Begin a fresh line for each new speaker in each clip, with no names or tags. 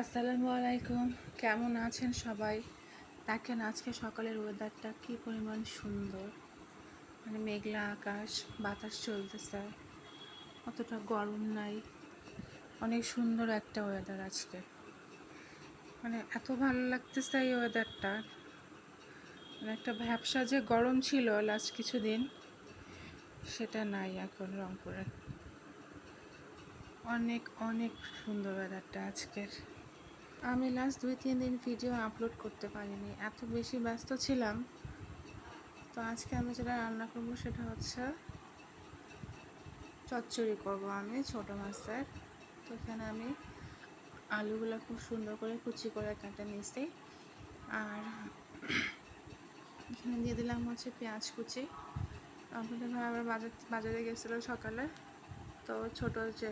আসসালামু আলাইকুম। কেমন আছেন সবাই? দেখেন আজকে সকালের ওয়েদারটা কী পরিমাণ সুন্দর। মানে মেঘলা আকাশ, বাতাস চলতেছে। অতটা গরম নাই। অনেক সুন্দর একটা ওয়েদার আজকে। মানে এত ভালো লাগতেছে এই ওয়েদারটা মানে একটা ভ্যাবসা যে গরম ছিল লাস্ট কিছুদিন, সেটা নাই এখন রংপুরে। অনেক অনেক সুন্দর ওয়েদারটা আজকের। আমি লাস্ট দুই, তিন দিন ভিডিও আপলোড করতে পারিনি। এত বেশি ব্যস্ত ছিলাম। তো আজকে আমি যেটা রান্না করব সেটা হচ্ছে চচ্চড়ি করব আমি ছোট মাছের। তো এখানে আমি আলুগুলো খুব সুন্দর করে কুচি করে কাটা নিয়েছি। আর এখানে দিয়ে দিলাম হচ্ছে পেঁয়াজ কুচি। আপনাদের ভাই আবার বাজার বাজারে গেছিল সকালে। তো ছোট যে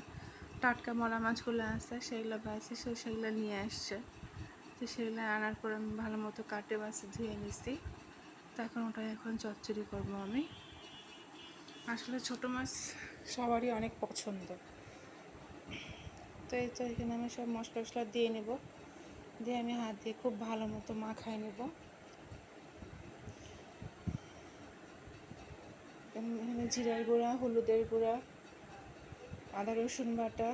টাটকা মলা মাছগুলো আছে সেগুলো পাইছে সে সেগুলো নিয়ে আসছে। তো সেগুলো আনার পর আমি ভালো মতো কাটে বাসে ধুয়ে নিছি। তো এখন ওটা এখন চচ্চড়ি করব আমি। আসলে ছোট মাছ সবারই অনেক পছন্দ। তো এই তো এখানে আমি সব মশলা টশলা দিয়ে নেব। দিয়ে আমি হাত দিয়ে খুব ভালো মতো মাখাই নেব। এখানে জিরার গুঁড়া, হলুদের গুঁড়া আদা, রসুন বাটা,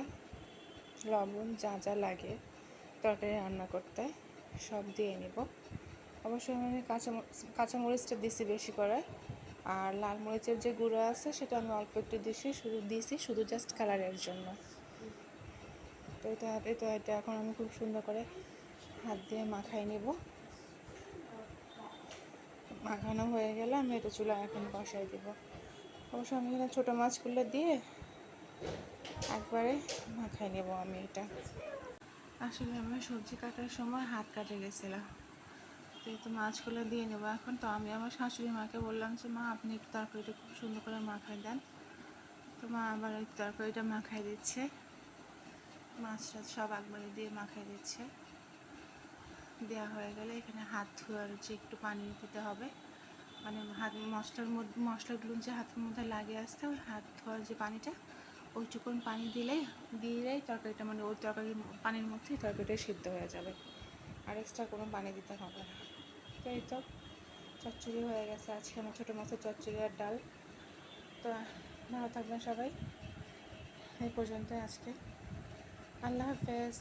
লবণ যা যা লাগে তরকারি রান্না করতে সব দিয়ে নিব। অবশ্যই আমি কাঁচা কাঁচামরিচটা দিছি বেশি করে। আর লাল মরিচের যে গুঁড়ো আছে সেটা আমি অল্প একটু দিছি, শুধু দিছি, শুধু জাস্ট কালারের জন্য। তো এটা এটা এটা এখন আমি খুব সুন্দর করে হাত দিয়ে মাখাই নেব। মাখানো হয়ে গেলে আমি এটা চুলা এখন বসাই দেব। অবশ্য আমি এখানে ছোটো মাছগুলো দিয়ে একবারে মাখাই নেব আমি এটা। আসলে আমি সবজি কাটার সময় হাত কাটে গেছিলাম। তো মাছগুলো দিয়ে নেব এখন, তো আমি আমার শাশুড়ি মাকে বললাম যে, মা, আপনি একটু তরকারিটা খুব সুন্দর করে মাখাই দেন। তো মা আবার ওই তরকারিটা মাখাই দিচ্ছে। মাছটা সব একবারে দিয়ে মাখাই দিচ্ছে। দেওয়া হয়ে গেলে এখানে হাত ধোয়ার যে একটু পানি দিতে হবে। মানে হাত মশলার মধ্যে, মশলাগুলো যে হাতের মধ্যে লাগে আসতে ওই হাত ধোয়ার যে পানিটা ওইটুকুন পানি দিলে দিলেই তরকারিটা মানে ওই তরকারি পানির মধ্যেই তরকারিটা সিদ্ধ হয়ে যাবে। আর এক্সট্রা কোনো পানি দিতে হবে না। তো এই তো চচ্চড়ি হয়ে গেছে আজকে আমার ছোটো মাছের চচ্চড়ি আর ডাল। তো ভালো থাকবেন সবাই। এই পর্যন্ত আজকে। আল্লাহ হাফেজ।